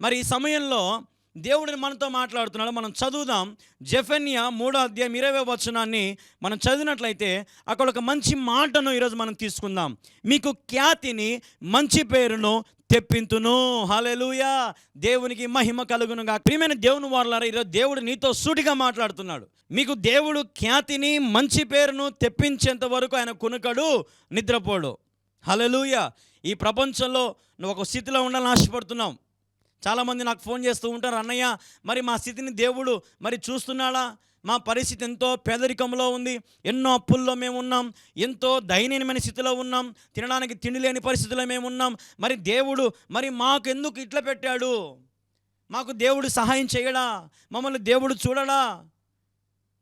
మరి ఈ సమయంలో దేవుడిని మనతో మాట్లాడుతున్నాడు. మనం చదువుదాం. జెఫెన్యా మూడో అధ్యాయం ఇరవై వచనాన్ని మనం చదివినట్లయితే అక్కడ ఒక మంచి మాటను ఈరోజు మనం తీసుకుందాం. మీకు ఖ్యాతిని మంచి పేరును తెప్పింతును. హల్లెలూయా! దేవునికి మహిమ కలుగునుగా. ప్రియమైన దేవుని వాళ్ళారా ఈరోజు దేవుడు నీతో సూటిగా మాట్లాడుతున్నాడు. మీకు దేవుడు ఖ్యాతిని మంచి పేరును తెప్పించేంత వరకు ఆయన కునుకడు నిద్రపోడు. హల్లెలూయా! ఈ ప్రపంచంలో నువ్వు ఒక స్థితిలో ఉండాలని ఆశపడుతున్నావు. చాలామంది నాకు ఫోన్ చేస్తూ ఉంటారు అన్నయ్య మరి మా స్థితిని దేవుడు మరి చూస్తున్నాడా? మా పరిస్థితి ఎంతో పేదరికంలో ఉంది. ఎన్నో అప్పుల్లో మేము ఉన్నాం. ఎంతో దయనీయమైన స్థితిలో ఉన్నాం. తినడానికి తిండి లేని పరిస్థితిలో మేము ఉన్నాం. మరి దేవుడు మరి మాకు ఎందుకు ఇట్లా పెట్టాడు? మాకు దేవుడు సహాయం చేయడా? మమ్మల్ని దేవుడు చూడడా?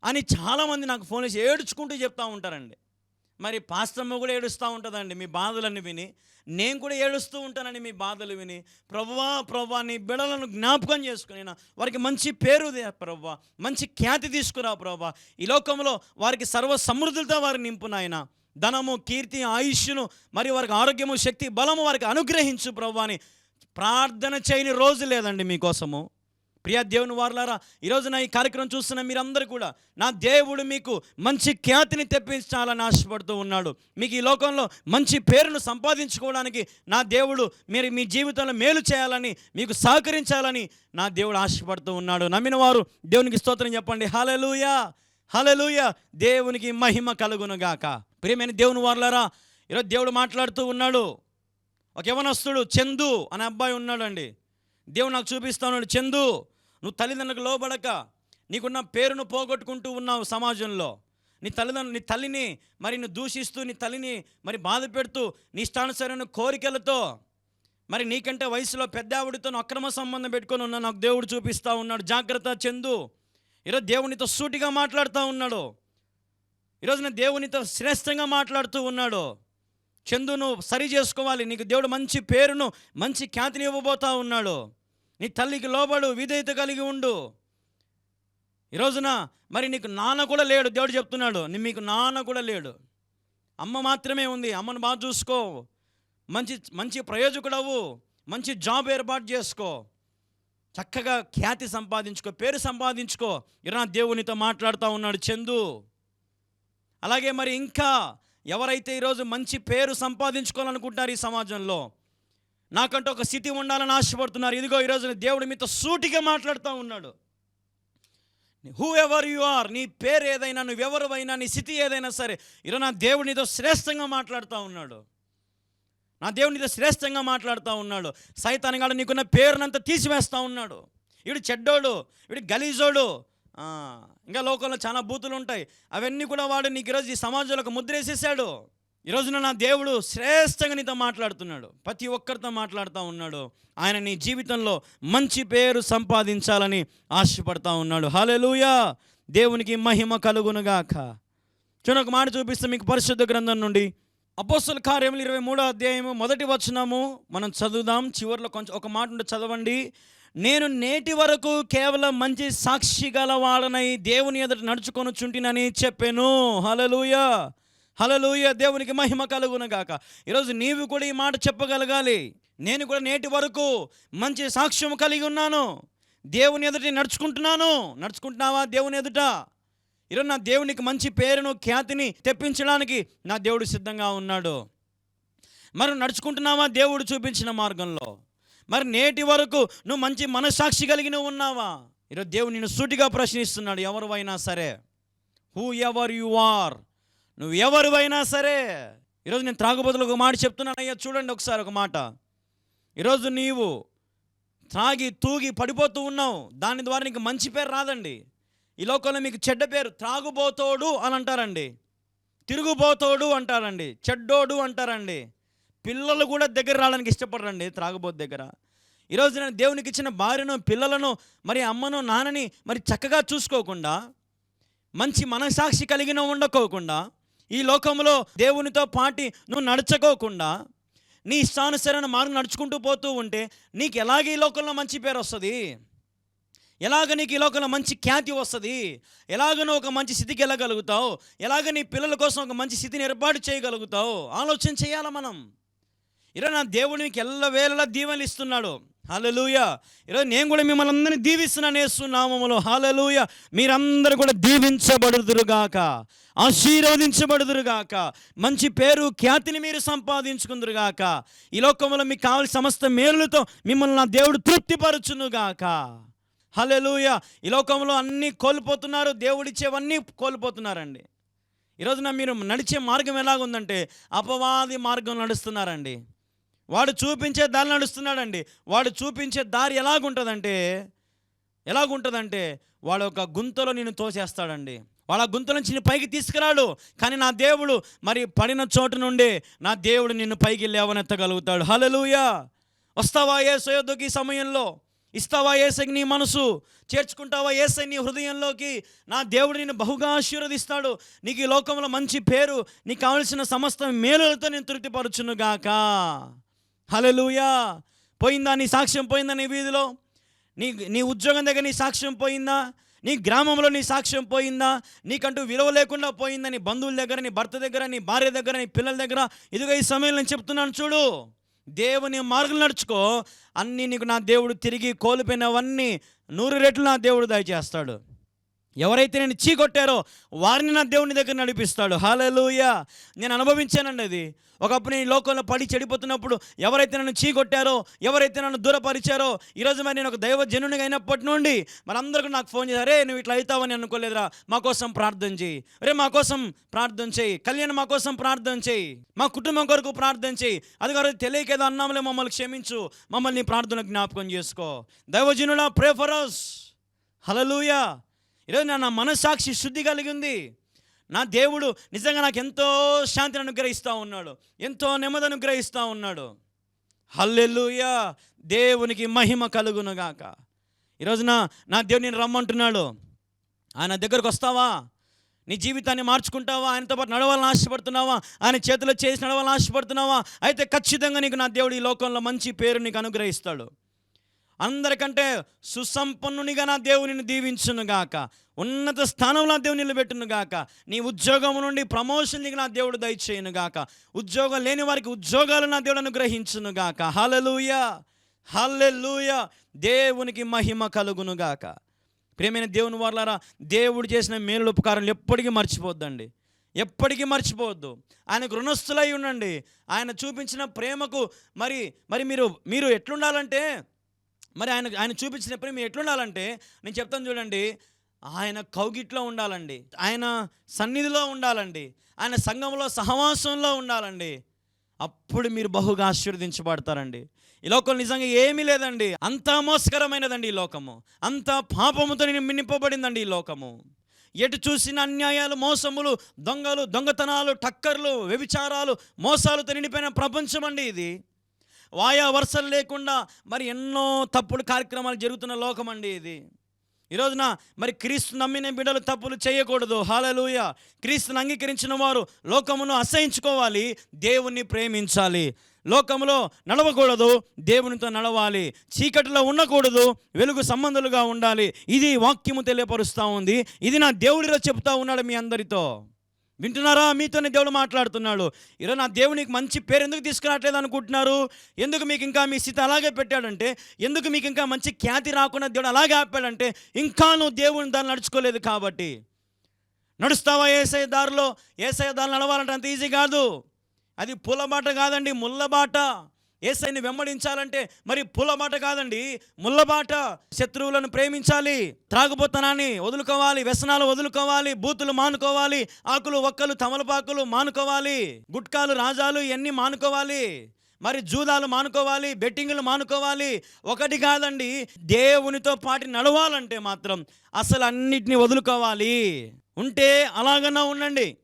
అని చాలామంది నాకు ఫోన్ చేసి ఏడ్చుకుంటూ చెప్తూ ఉంటారండి. మరి పాస్టమ్మ కూడా ఏడుస్తూ ఉంటుందండి మీ బాధలను విని. నేను కూడా ఏడుస్తూ ఉంటానండి మీ బాధలు విని. ప్రవ్వా ప్రవ్వా నీ బిడలను జ్ఞాపకం చేసుకుని వారికి మంచి పేరు దే మంచి ఖ్యాతి తీసుకురా ప్రవ్వా ఈ లోకంలో వారికి సర్వ సమృద్ధులతో వారిని నింపునాయన ధనము కీర్తి ఆయుష్ను మరియు వారికి ఆరోగ్యము శక్తి బలము వారికి అనుగ్రహించు ప్రవ్వా అని ప్రార్థన చేయని రోజు లేదండి మీకోసము. ప్రియ దేవుని వారులారా ఈరోజు నా ఈ కార్యక్రమం చూస్తున్న మీరందరూ కూడా నా దేవుడు మీకు మంచి ఖ్యాతిని తెప్పించాలని ఆశపడుతూ ఉన్నాడు. మీకు ఈ లోకంలో మంచి పేరును సంపాదించుకోవడానికి నా దేవుడు మీరు మీ జీవితంలో మేలు చేయాలని మీకు సహకరించాలని నా దేవుడు ఆశపడుతూ ఉన్నాడు. నమ్మిన వారు దేవునికి స్తోత్రం చెప్పండి. హలలుయా హలలుయ దేవునికి మహిమ కలుగునుగాక. ప్రియమైన దేవుని వారులారా ఈరోజు దేవుడు మాట్లాడుతూ ఉన్నాడు. ఒక యవనస్తుడు చందు అనే అబ్బాయి ఉన్నాడండి. దేవుడు నాకు చూపిస్తా ఉన్నాడు చందు! నువ్వు తల్లిదండ్రులకు లోబడక నీకున్న పేరును పోగొట్టుకుంటూ ఉన్నావు సమాజంలో. నీ తల్లిదండ్రులు నీ తల్లిని మరి నువ్వు దూషిస్తూ నీ తల్లిని మరి బాధ పెడుతూ నీ ఇష్టానుసరైన కోరికలతో మరి నీకంటే వయసులో పెద్ద ఆవిడతో అక్రమ సంబంధం పెట్టుకొని ఉన్నా నాకు దేవుడు చూపిస్తూ ఉన్నాడు. జాగ్రత్త చెందు. ఈరోజు దేవునితో సూటిగా మాట్లాడుతూ ఉన్నాడు. ఈరోజు నా దేవునితో శ్రేష్టంగా మాట్లాడుతూ ఉన్నాడు. చందును సరి చేసుకోవాలి. నీకు దేవుడు మంచి పేరును మంచి ఖ్యాతిని ఇవ్వబోతా ఉన్నాడు. నీ తల్లికి లోబడు విధేయత కలిగి ఉండు. ఈ రోజున మరి నీకు నాన్న కూడా లేడు దేవుడు చెప్తున్నాడు నీ మీకు నాన్న కూడా లేడు. అమ్మ మాత్రమే ఉంది అమ్మను బాగా చూసుకో. మంచి మంచి ప్రయోజకుడవు మంచి జాబ్ ఏర్పాటు చేసుకో. చక్కగా ఖ్యాతి సంపాదించుకో పేరు సంపాదించుకో. ఇరా దేవునితో మాట్లాడుతూ ఉన్నాడు చందు. అలాగే మరి ఇంకా ఎవరైతే ఈరోజు మంచి పేరు సంపాదించుకోవాలనుకుంటారు ఈ సమాజంలో నాకంటూ ఒక స్థితి ఉండాలని ఆశపడుతున్నారు. ఇదిగో ఈరోజు దేవుడు మీతో సూటిగా మాట్లాడుతూ ఉన్నాడు. హూ ఎవర్ యు ఆర్ నీ పేరు ఏదైనా నువ్వెవరివైనా నీ స్థితి ఏదైనా సరే ఈరోజు నా దేవుడు నీతో శ్రేష్టంగా మాట్లాడుతూ ఉన్నాడు. నా దేవుడు నీతో శ్రేష్టంగా మాట్లాడుతూ ఉన్నాడు. సైతానగాడు నీకున్న పేరునంతా తీసివేస్తూ ఉన్నాడు. వీడు చెడ్డోడు వీడు గలీజోడు. ఇంకా లోకంలో చాలా బూతులు ఉంటాయి అవన్నీ కూడా వాడు నీకు ఈరోజు ఈ సమాజంలో ఒక ముద్ర వేసేసాడు ఈరోజున నా దేవుడు శ్రేష్టంగా నీతో మాట్లాడుతున్నాడు. ప్రతి ఒక్కరితో మాట్లాడుతూ ఉన్నాడు. ఆయన నీ జీవితంలో మంచి పేరు సంపాదించాలని ఆశపడతా ఉన్నాడు. హల్లెలూయా! దేవునికి మహిమ కలుగునుగాక. చూడండి ఒక మాట చూపిస్తే మీకు పరిశుద్ధ గ్రంథం నుండి. అపోస్తుల కార్యములు ఇరవై మూడో అధ్యాయము మొదటి వచనము మనం చదువుదాం. చివరిలో కొంచెం ఒక మాట ఉంటే చదవండి. నేను నేటి వరకు కేవలం మంచి సాక్షి గల వాడనై దేవుని ఎదుట నడుచుకొని చుంటినని చెప్పాను. హలలుయా హలలుయ దేవునికి మహిమ కలుగునగాక. ఈరోజు నీవు కూడా ఈ మాట చెప్పగలగాలి. నేను కూడా నేటి వరకు మంచి సాక్ష్యం కలిగి ఉన్నాను. దేవుని ఎదుట నడుచుకుంటున్నాను. నడుచుకుంటున్నావా దేవుని ఎదుట? ఈరోజు నా దేవునికి మంచి పేరును ఖ్యాతిని తెప్పించడానికి నా దేవుడు సిద్ధంగా ఉన్నాడు. మరి నడుచుకుంటున్నావా దేవుడు చూపించిన మార్గంలో? మరి నేటి వరకు నువ్వు మంచి మనస్సాక్షి కలిగి నువ్వు ఉన్నావా? ఈరోజు దేవుడు నిన్ను సూటిగా ప్రశ్నిస్తున్నాడు అయినా సరే. హూ ఎవర్ యు ఆర్ నువ్వు ఎవరువైనా సరే ఈరోజు నేను త్రాగుబోతులు ఒక మాట చెప్తున్నాను అయ్యా చూడండి ఒకసారి ఒక మాట. ఈరోజు నీవు త్రాగి తూగి పడిపోతూ ఉన్నావు దాని ద్వారా నీకు మంచి పేరు రాదండి. ఈ లోకంలో మీకు చెడ్డ పేరు త్రాగుబోతోడు అని అంటారండి. తిరుగుబోతోడు అంటారండి. చెడ్డోడు అంటారండి. పిల్లలు కూడా దగ్గర రావడానికి ఇష్టపడరండి త్రాగుబోతు దగ్గర. ఈరోజు నేను దేవునికి ఇచ్చిన భార్యను పిల్లలను మరి అమ్మను నాన్నని మరి చక్కగా చూసుకోకుండా మంచి మనసాక్షి కలిగిన ఉండకోకుండా ఈ లోకంలో దేవునితో పాటి నువ్వు నడుచుకోకుండా నీ ఇష్టానుసరణ మార్గం నడుచుకుంటూ పోతూ ఉంటే నీకు ఎలాగ ఈ లోకంలో మంచి పేరు వస్తుంది? ఎలాగ నీకు ఈ లోకంలో మంచి ఖ్యాతి వస్తుంది? ఎలాగ నువ్వు ఒక మంచి స్థితికి వెళ్ళగలుగుతావు? ఎలాగ నీ పిల్లల కోసం ఒక మంచి స్థితిని ఏర్పాటు చేయగలుగుతావు? ఆలోచన చేయాలా మనం? ఈరోజు నా దేవుడు మీకు ఎల్లవేళలా దీవెనలు ఇస్తున్నాడు. హాలలుయ ఈరోజు నేను కూడా మిమ్మల్ని అందరినీ దీవిస్తున్నాను వేస్తున్నామములో హాలలుయ మీరందరూ కూడా దీవించబడుదురుగాక. ఆశీర్వదించబడుదురుగాక. మంచి పేరు ఖ్యాతిని మీరు సంపాదించుకుందురుగాక. ఈ లోకంలో మీకు కావలసిన సమస్త మేలులతో మిమ్మల్ని నా దేవుడు తృప్తిపరచునుగాక. హలెలుయ ఈ లోకంలో అన్నీ కోల్పోతున్నారు. దేవుడిచ్చేవన్నీ కోల్పోతున్నారండి. ఈరోజున మీరు నడిచే మార్గం ఎలాగుందంటే అపవాది మార్గం నడుస్తున్నారండి. వాడు చూపించే దారి నడుస్తున్నాడండి. వాడు చూపించే దారి ఎలాగుంటుందంటే ఎలాగుంటుందంటే వాడు ఒక గుంతలో నేను తోసేస్తాడండి. వాడు ఆ గుంత నుంచి నేను పైకి తీసుకురాడు. కానీ నా దేవుడు మరి పడిన చోటు నుండి నా దేవుడు నిన్ను పైకి లేవనెత్తగలుగుతాడు. హలలుయా వస్తావా ఏ సయోధ్యకి ఈ సమయంలో? ఇస్తావా ఏసైకి నీ మనసు? చేర్చుకుంటావా ఏసై నీ హృదయంలోకి? నా దేవుడు నిన్ను బహుగా ఆశీర్వదిస్తాడు. నీకు ఈ లోకంలో మంచి పేరు నీకు కావలసిన సమస్త మేలులతో నేను తృప్తిపరుచును గాక హలలుయా పోయిందా నీ సాక్ష్యం పోయిందా నీ వీధిలో? నీ నీ ఉద్యోగం దగ్గర నీ సాక్ష్యం పోయిందా? నీ గ్రామంలో నీ సాక్ష్యం పోయిందా? నీకంటూ విలువ లేకుండా పోయిందా? నీ బంధువుల దగ్గర నీ భర్త దగ్గర నీ భార్య దగ్గర నీ పిల్లల దగ్గర? ఇదిగో ఈ సమయంలో నేను చెప్తున్నాను చూడు. దేవుని మార్గం నడుచుకో. అన్నీ నీకు నా దేవుడు తిరిగి కోల్పోయినవన్నీ నూరు రెట్లు నా దేవుడు దయచేస్తాడు. ఎవరైతే నేను చీకొట్టారో వారిని నా దేవుని దగ్గర నడిపిస్తాడు. హాలూయ నేను అనుభవించానండి అది. ఒకప్పుడు నేను ఈ లోకంలో పడి చెడిపోతున్నప్పుడు ఎవరైతే నన్ను చీకొట్టారో ఎవరైతే నన్ను దూరపరిచారో ఈరోజు మరి నేను ఒక దైవ జనునిగా అయినప్పటి నుండి మనందరికీ నాకు ఫోన్ చేశారు రే నువ్వు ఇట్లా అవుతావని అనుకోలేదురా. మా కోసం ప్రార్థన చేయి. రే మా కోసం ప్రార్థన చేయి. కళ్యాణ్ మా కోసం ప్రార్థన చేయి. మా కుటుంబం కొరకు ప్రార్థన చేయి. అది గారు తెలియకేదో అన్నాములే మమ్మల్ని క్షమించు. మమ్మల్ని ప్రార్థన జ్ఞాపకం చేసుకో. దైవజనుడా ప్రే ఫర్ హలలుయా ఈరోజు నా నా మనస్సాక్షి శుద్ధి కలిగి ఉంది. నా దేవుడు నిజంగా నాకు ఎంతో శాంతిని అనుగ్రహిస్తూ ఉన్నాడు. ఎంతో నెమ్మది అనుగ్రహిస్తూ ఉన్నాడు. హల్లెలూయా! దేవునికి మహిమ కలుగునుగాక ఈరోజున నా దేవుడు నేను రమ్మంటున్నాడు. ఆయన దగ్గరకు వస్తావా? నీ జీవితాన్ని మార్చుకుంటావా? ఆయనతో పాటు నడవాలని ఆశపడుతున్నావా? ఆయన చేతిలో చేసి నడవాలని ఆశపడుతున్నావా? అయితే ఖచ్చితంగా నీకు నా దేవుడు ఈ లోకంలో మంచి పేరు నీకు అనుగ్రహిస్తాడు. అందరికంటే సుసంపన్నునిగా నా దేవుని దీవించును గాక. ఉన్నత స్థానంలో దేవుని నిలబెట్టును గాక. నీ ఉద్యోగం నుండి ప్రమోషన్ నా దేవుడు దయచేయును గాక. ఉద్యోగం లేని వారికి ఉద్యోగాలు నా దేవుడు అనుగ్రహించును గాక. హల్లెలూయ! హల్లెలూయ! దేవునికి మహిమ కలుగును గాక. ప్రేమైన దేవుని వాళ్ళారా దేవుడు చేసిన మేలు ఉపకారాలు ఎప్పటికీ మర్చిపోద్దండి. ఎప్పటికీ మర్చిపోవద్దు. ఆయనకు రుణస్థులై ఉండండి. ఆయన చూపించిన ప్రేమకు మరి మరి మీరు మీరు ఎట్లుండాలంటే మరి ఆయన ఆయన చూపించిన ప్రేమ మీరు ఎట్లుండాలంటే నేను చెప్తాను చూడండి ఆయన కౌగిట్లో ఉండాలండి ఆయన సన్నిధిలో ఉండాలండి ఆయన సంఘంలో సహవాసంలో ఉండాలండి. అప్పుడు మీరు బహుగా ఆశీర్వదించబడతారండి. ఈ లోకం నిజంగా ఏమీ లేదండి. అంత మోసకరమైనదండి ఈ లోకము. అంత పాపముతో నింపబడిందండి ఈ లోకము. ఎటు చూసిన అన్యాయాలు మోసములు దొంగలు దొంగతనాలు టక్కర్లు వ్యభిచారాలు మోసాలతో నిండిపోయిన ప్రపంచం అండి ఇది. వాయా వరుసలు లేకుండా మరి ఎన్నో తప్పుడు కార్యక్రమాలు జరుగుతున్న లోకం అండి ఇది. ఈ రోజున మరి క్రీస్తు నమ్మిన బిడ్డలు తప్పులు చేయకూడదు. హాలలుయ. క్రీస్తుని అంగీకరించిన వారు లోకమును అసహించుకోవాలి. దేవుణ్ణి ప్రేమించాలి. లోకంలో నడవకూడదు. దేవునితో నడవాలి. చీకటిలో ఉండకూడదు. వెలుగు సంబంధులుగా ఉండాలి. ఇది వాక్యము తెలియపరుస్తూ ఉంది. ఇది నా దేవుడిలో చెప్తా ఉన్నాడు మీ అందరితో. వింటున్నారా? మీతోనే దేవుడు మాట్లాడుతున్నాడు. ఈరోజు నా దేవునికి మంచి పేరు ఎందుకు తీసుకురావట్లేదు అనుకుంటున్నారు? ఎందుకు మీకు ఇంకా మీ స్థితి అలాగే పెట్టాడంటే ఎందుకు మీకు ఇంకా మంచి ఖ్యాతి రాకుండా దేవుడు అలాగే ఆపాడంటే ఇంకా నువ్వు దేవుని దాన్ని నడుచుకోలేదు కాబట్టి. నడుస్తావా ఏసఐ దారిలో? ఏసఐ దారిలో నడవాలంటే అంత ఈజీ కాదు. అది పూలబాట కాదండి ముళ్ళబాట. ఏసైని వెంబడించాలంటే మరి పుల్లబాట కాదండి. ముళ్ళబాట శత్రువులను ప్రేమించాలి త్రాగుబోతనాన్ని వదులుకోవాలి వ్యసనాలు వదులుకోవాలి బూతులు మానుకోవాలి ఆకులు ఒక్కలు తమలపాకులు మానుకోవాలి గుట్కాలు రాజాలు ఇవన్నీ మానుకోవాలి మరి జూదాలు మానుకోవాలి బెట్టింగ్లు మానుకోవాలి. ఒకటి కాదండి దేవునితో పాటు నడవాలంటే మాత్రం అసలు అన్నిటినీ వదులుకోవాలి. ఉంటే అలాగన్నా ఉండండి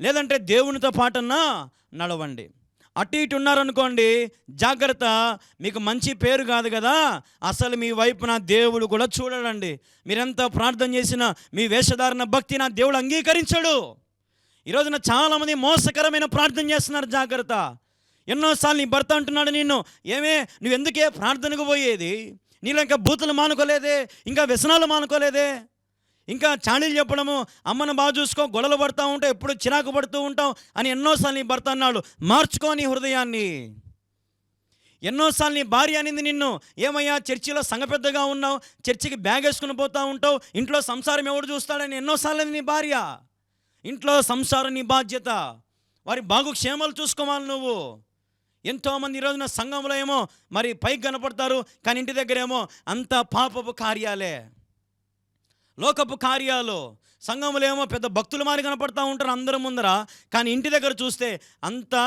లేదంటే దేవునితో పాటన్నా నడవండి. అటు ఇటు ఉన్నారనుకోండి జాగ్రత్త మీకు మంచి పేరు కాదు కదా. అసలు మీ వైపున దేవుడు కూడా చూడడండి. మీరెంత ప్రార్థన చేసినా మీ వేషధారణ భక్తి నా దేవుడు అంగీకరించడు. ఈరోజున చాలామంది మోసకరమైన ప్రార్థన చేస్తున్నారు జాగ్రత్త. ఎన్నోసార్లు నీ భర్త అంటున్నాడు నిన్ను ఏమే నువ్వు ఎందుకే ప్రార్థనకు పోయేది? నీలో ఇంకా బూతులు మానుకోలేదే ఇంకా వ్యసనాలు మానుకోలేదే? ఇంకా చాడీలు చెప్పడము అమ్మను బాగా చూసుకో గొడవలు పడుతూ ఉంటావు ఎప్పుడు చిరాకు పడుతూ ఉంటావు అని ఎన్నోసార్లు నీ భర్త అన్నాడు మార్చుకో నీ హృదయాన్ని. ఎన్నోసార్లు నీ భార్య అనింది నిన్ను ఏమయ్యా చర్చిలో సంఘ పెద్దగా ఉన్నావు చర్చికి బ్యాగ్ వేసుకుని పోతూ ఉంటావు ఇంట్లో సంసారం ఎవడు చూస్తాడని ఎన్నోసార్లు నీ భార్య. ఇంట్లో సంసారం నీ బాధ్యత. వారి బాగు క్షేమాలు చూసుకోవాలి నువ్వు. ఎంతోమంది ఈరోజున సంఘంలో ఏమో మరి పైకి కనపడతారు కానీ ఇంటి దగ్గరేమో అంత పాపపు కార్యాలే. లోకపు కార్యాలు సంఘములో ఏమో పెద్ద భక్తులు మారి కనపడతా ఉంటారు అందరి ముందర. కానీ ఇంటి దగ్గర చూస్తే అంతా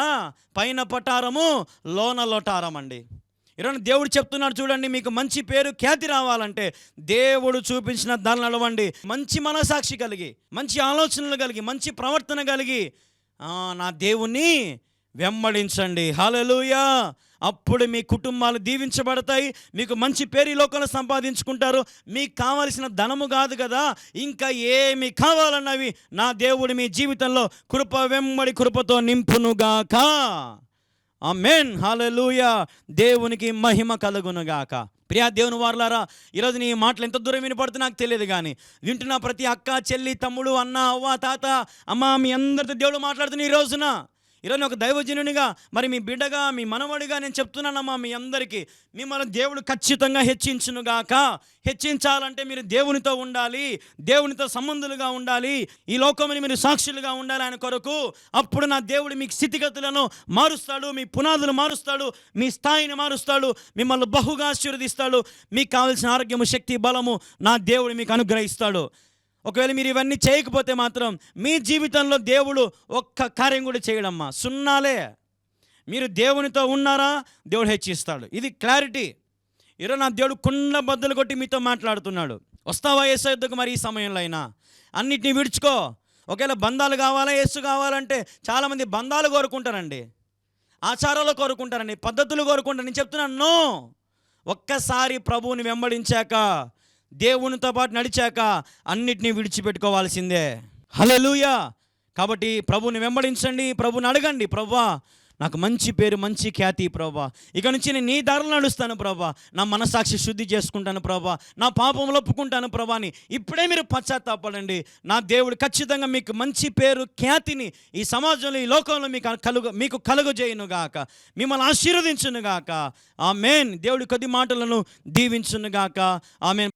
పైన పటారము లోన లోటారం అండి ఈరోజు దేవుడు చెప్తున్నాడు చూడండి మీకు మంచి పేరు ఖ్యాతి రావాలంటే దేవుడు చూపించిన దాన్ని నడవండి. మంచి మనసాక్షి కలిగి మంచి ఆలోచనలు కలిగి మంచి ప్రవర్తన కలిగి నా దేవుణ్ణి వెంబడించండి. హలలుయా అప్పుడు మీ కుటుంబాలు దీవించబడతాయి. మీకు మంచి పేరు ఈ లోకంలో సంపాదించుకుంటారు. మీకు కావలసిన ధనము కాదు కదా. ఇంకా ఏమి కావాలన్నవి నా దేవుడు మీ జీవితంలో కృప వెంబడి కృపతో నింపునుగాక. ఆ మెయిన్ హాలూయా దేవునికి మహిమ కలుగునుగాక. ప్రియా దేవుని వారులారా ఈరోజు నీ మాటలు ఎంత దూరం వినపడుతు నాకు తెలియదు కానీ వింటున్న ప్రతి అక్క చెల్లి తమ్ముడు అన్న అవ్వ తాత అమ్మ మీ అందరితో దేవుడు మాట్లాడుతున్న ఈ రోజున ఈరోజు ఒక దైవజనునిగా మరి మీ బిడ్డగా మీ మనవడిగా నేను చెప్తున్నానమ్మా మీ అందరికీ. మిమ్మల్ని దేవుడు ఖచ్చితంగా హెచ్చించునుగాక హెచ్చించాలంటే మీరు దేవునితో ఉండాలి దేవునితో సంబంధులుగా ఉండాలి ఈ లోకముని మీరు సాక్షులుగా ఉండాలి ఆయన కొరకు. అప్పుడు నా దేవుడు మీ స్థితిగతులను మారుస్తాడు మీ పునాదులు మారుస్తాడు మీ స్థాయిని మారుస్తాడు మిమ్మల్ని బహుగా ఆశీర్వదిస్తాడు. మీకు కావలసిన ఆరోగ్యము శక్తి బలము నా దేవుడు మీకు అనుగ్రహిస్తాడు. ఒకవేళ మీరు ఇవన్నీ చేయకపోతే మాత్రం మీ జీవితంలో దేవుడు ఒక్క కార్యం కూడా చేయడమ్మా. సున్నాలే. మీరు దేవునితో ఉన్నారా? దేవుడు హెచ్చిస్తాడు. ఇది క్లారిటీ. ఈరోజు నా దేవుడు కుండ బద్దలు కొట్టి మీతో మాట్లాడుతున్నాడు. వస్తావా యేసు యుద్ధకు మరి ఈ సమయంలో అయినా అన్నిటిని విడుచుకో. ఒకవేళ బంధాలు కావాలా? యేసు కావాలంటే చాలామంది బంధాలు కోరుకుంటారండి. ఆచారాలు కోరుకుంటారండి. పద్ధతులు కోరుకుంటారు. నేను చెప్తున్నాను నో. ఒక్కసారి ప్రభువుని వెంబడించాక దేవునితో పాటు నడిచాక అన్నిటినీ విడిచిపెట్టుకోవాల్సిందే. హలలుయా కాబట్టి ప్రభుని వెంబడించండి ప్రభుని అడగండి ప్రభా నాకు మంచి పేరు మంచి ఖ్యాతి ప్రభా. ఇక నుంచి నేను నీ దారిలో నడుస్తాను ప్రభా. నా మనసాక్షి శుద్ధి చేసుకుంటాను ప్రభా. నా పాపం ఒప్పుకుంటాను ప్రభాని ఇప్పుడే మీరు పశ్చాత్తాపడండి. నా దేవుడు ఖచ్చితంగా మీకు మంచి పేరు ఖ్యాతిని ఈ సమాజంలో ఈ లోకంలో మీకు కలుగు మీకు కలుగజేయును గాక మిమ్మల్ని ఆశీర్వదించును గాక ఆ దేవుడి కొద్ది మాటలను దీవించును గాక ఆమె